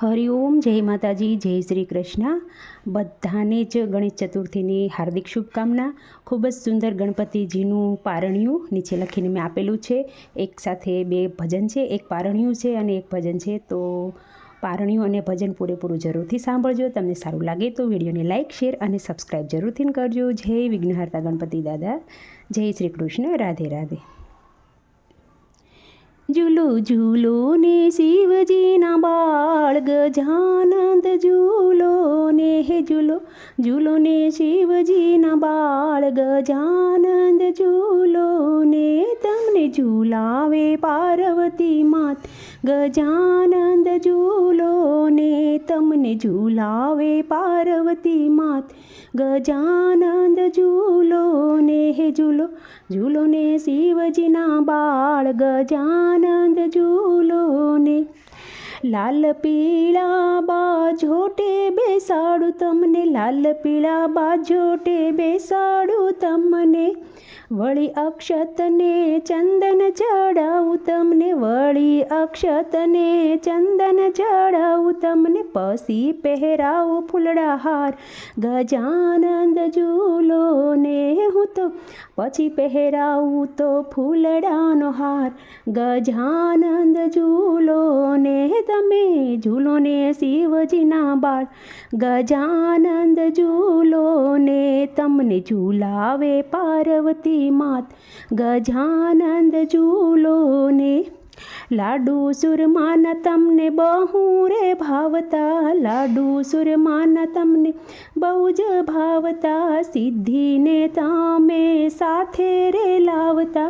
હરિઓમ જય માતાજી, જય શ્રી કૃષ્ણ. બધાને જ ગણેશ ચતુર્થીની હાર્દિક શુભકામના. ખૂબ જ સુંદર ગણપતિજીનું પારણિયું નીચે લખીને મેં આપેલું છે. એક સાથે બે ભજન છે, એક પારણિયું છે અને એક ભજન છે. તો પારણિયું અને ભજન પૂરેપૂરું જરૂરથી સાંભળજો. તમને સારું લાગે તો વિડીયોને લાઇક શેર અને સબસ્ક્રાઈબ જરૂરથી કરજો. જય વિઘ્નહર્તા ગણપતિ દાદા. જય શ્રી કૃષ્ણ. રાધે રાધે. ઝૂલો ઝૂલો ને શિવજીના બાળ ગજાનંદ ઝૂલો ને હે ઝૂલો ઝૂલો ને શિવજીના બાળ ગજાનંદ ઝૂલો ને તમને ઝૂલાવે પાર્વતી માત ગજાનંદ ઝૂલો ને ઝૂલાવે પાર્વતી માત ગજાનંદ ઝૂલો ને હે ઝૂલો ઝૂલો ને શિવજીના બાળ. ગજાનંદ ઝૂલો ને લાલ પીળા બાજોટે બેસાડું તમને, લાલ પીળા બાજોટે બેસાડું તમને. વળી અક્ષતને ચંદન ચડાવું તમને, વળી અક્ષતને ચંદન ચડાવું તમને પસી પહેરાવું ફૂલડા હાર ગજાનંદ ઝૂલો ને હું તો, પછી પહેરાવું તો ફૂલડાનો હાર ગજાનંદ ઝૂલો ને તમે ઝૂલો ને શિવજીના બાળ ગજાનંદ ઝૂલો ને તમને ઝૂલાવે પાર્વતી માત ગજાનંદ ઝૂલો ને લાડુ સુરમાન તમને બહુ રે ભાવતા લાડુ સુરમાન તમને બહુ જ ભાવતા સિદ્ધિને તમે સાથે રે લાવતા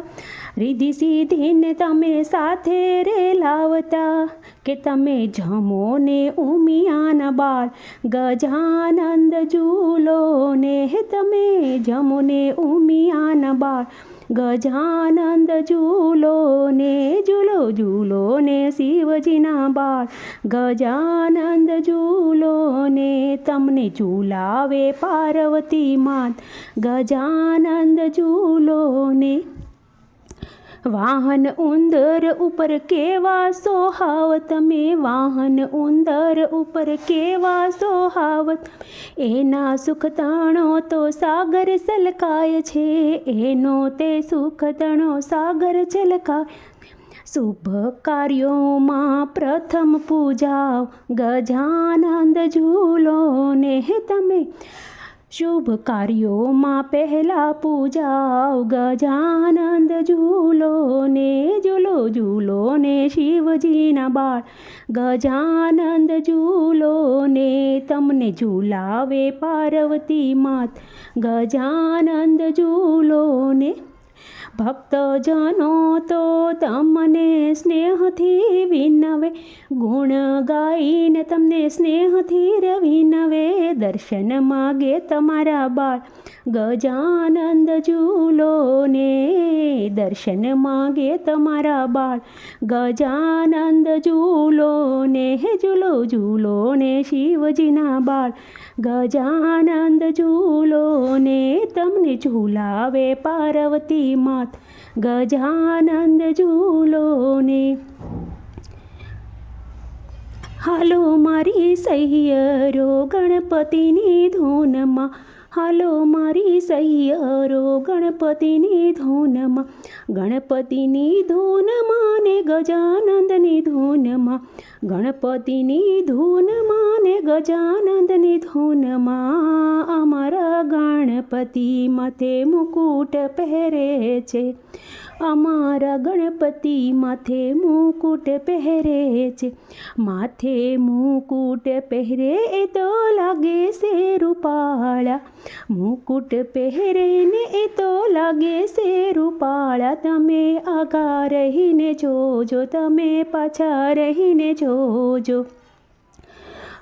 રીધિ સીધીને તમે સાથે રે લાવતા કે તમે જમો ને ઉમિયાના બાળ, ગજાનંદ ઝૂલો ને તમે જમો ને ઉમિયાના બાળ, ગજાનંદ ઝૂલો ને ઝૂલો ઝૂલો ને શિવજીના બાળ, ગજાનંદ ઝૂલો ને તમને ઝૂલાવે પાર્વતી માત ગજાનંદ ઝૂલો ને વાહન ઉંદર ઉપર કેવા સોહાવ તમે? વાહન ઉંદર ઉપર કેવા સોહાવત એના સુખ તણો તો સાગર સલકાય છે. એનો તે સુખ તણો સાગર છલકાય શુભ કાર્યોમાં પ્રથમ પૂજા ગજાનંદ ઝૂલો ને તમે શુભ કાર્યોમાં પહેલા પૂજાવ ગજાનંદ ઝૂલો ને ઝૂલો ઝૂલો ને શિવજીના બાળ ગજાનંદ ઝૂલો ને તમને ઝૂલાવે પાર્વતી માત ગજાનંદ ઝૂલો ને ભક્તજનો તો તમને સ્નેહથી વિનવે, ગુણ ગાઈને તમને સ્નેહથી રવિનવે. દર્શન માગે તમારા બાળ, ગજાનંદ ઝૂલો ને દર્શન માગે તમારા બાળ, ગજાનંદ ઝૂલો ને હે ઝૂલો ઝૂલો ને શિવજીના બાળ, ગજાનંદ ઝૂલોને. તમને ઝૂલાવે પાર્વતી માત ગજાનંદ ઝૂલો ને હાલો મારી સૈયરો ગણપતિની ધૂનમાં હાલો મારી સૈયરો ગણપતિની ધૂનમાં ગણપતિની ધૂનમાં ને ગજાનંદની ધૂનમાં ગણપતિની ધૂનમાં ને ગજાનંદની ધૂનમાં અમારા ગણપતિ માથે મુકુટ પહેરે છે. અમારા ગણપતિ માથે મુકુટ પહેરે છે. માથે મુકુટ પહેરે એ તો લાગે છે રૂપાળા. મુકુટ પહેરે ને એ તો લાગે છે રૂપાળા. તમે આગા રહીને જોજો, તમે પાછા રહીને જોજો.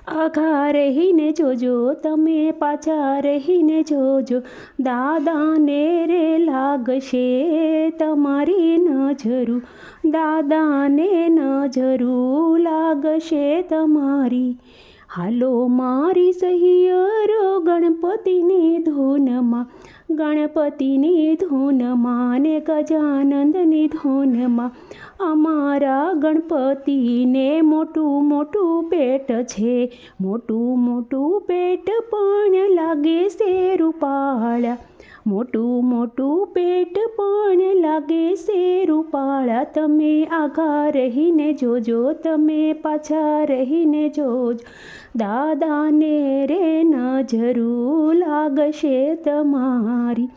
આઘા રહીને જોજો, તમે પાછા રહીને જોજો. દાદાને રે લાગશે તમારી નજરું, દાદાને નજરું લાગશે તમારી. હાલો મારી સહિયરો ગણપતિની ધૂનમાં ગણપતિની ધૂનમાં ને ગજાનંદની ધૂનમાં અમારા ગણપતિને મોટું મોટું પેટ છે મોટું મોટું પેટ પણ લાગે છે રૂપાળા મોટું મોટું પેટ પણ લાગે છે. રૂપાળા, તમે આઘા રહીને જોજો, તમે પાછા રહીને જોજો. દાદાને રે નજરું લાગશે તમારી.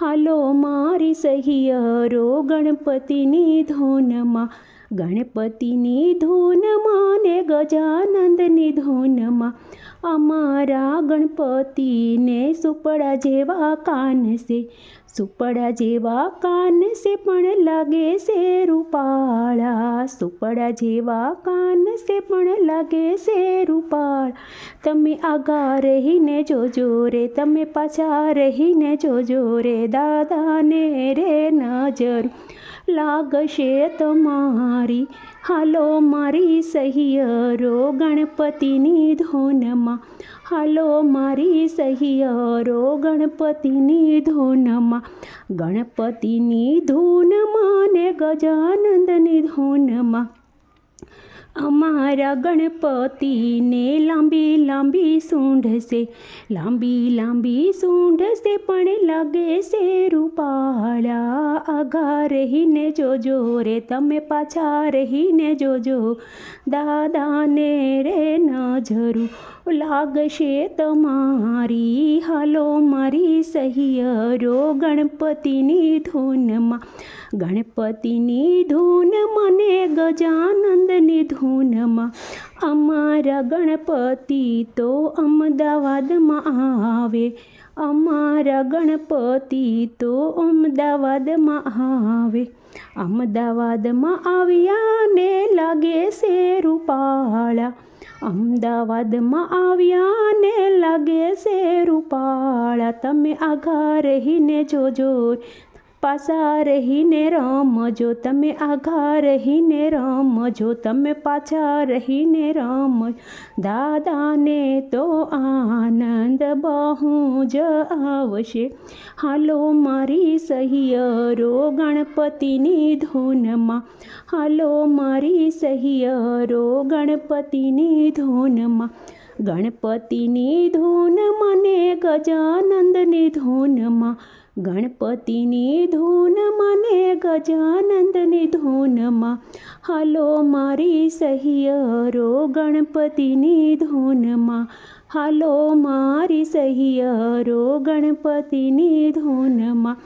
હાલો મારી સહિયરો ગણપતિની ધૂનમાં ગણપતિની ધૂનમાં ને ગજાનંદની ધૂનમાં. અમારા ગણપતિને સુપડા જેવા કાન છે સુપડા જેવા કાન છે પણ લાગે છે રૂપાળા, સુપડા જેવા કાન છે પણ લાગે છે રૂપાળ. તમે આગા રહીને જોજો રે, તમે પાછા રહીને જોજો રે, દાદાને રે નજર લાગશે તમારી. હાલો મારી સહિયરો ગણપતિની ધૂનમાં. હાલો મારી સહિયરો ગણપતિની ધૂનમાં. ગણપતિની ધૂનમાં ને ગજાનંદની ધૂનમાં. અમારા ગણપતિને લાંબી લાંબી સૂંઢ છે લાંબી લાંબી સૂંઢ છે પણ લાગે છે રૂપાળા આઘા રહીને જોજો રે, તમે પાછા રહીને જોજો, દાદાને રે નજરું લાગશે તમારી. હાલો મારી સહિયરો ગણપતિની ધૂનમાં. ગણપતિની ધૂન મને ગજાનંદની ધૂનમાં. અમારા ગણપતિ તો અમદાવાદમાં આવે. અમારા ગણપતિ તો અમદાવાદમાં આવે. અમદાવાદમાં આવ્યા ને લાગે છે રૂપાળા. અમદાવાદમાં આવ્યા ને લાગે છે રૂપાળા. તમે આઘા રહીને જોજો પાછા રહીને રમજો. તમે આઘા રહીને રમજો, તમે પાછા રહીને રમ દાદાને તો આનંદ બહુ જ આવશે. હાલો મારી સહિયરો, ગણપતિની ધૂનમાં. હાલો મારી સહિયરો, ગણપતિની ધૂનમાં. ગણપતિની ધૂન મને ગજાનંદની ધૂનમાં. ગણપતિની ધૂન મને ગજાનંદની ધૂનમાં. હાલો મારી સહિયરો ગણપતિની ધૂનમાં. હાલો મારી સહિયરો ગણપતિની ધૂનમાં.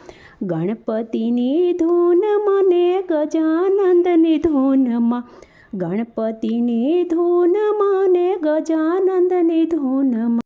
ગણપતિની ધૂન મને ગજાનંદની ધૂનમાં. ગણપતિની ધૂન મને ગજાનંદની ધૂન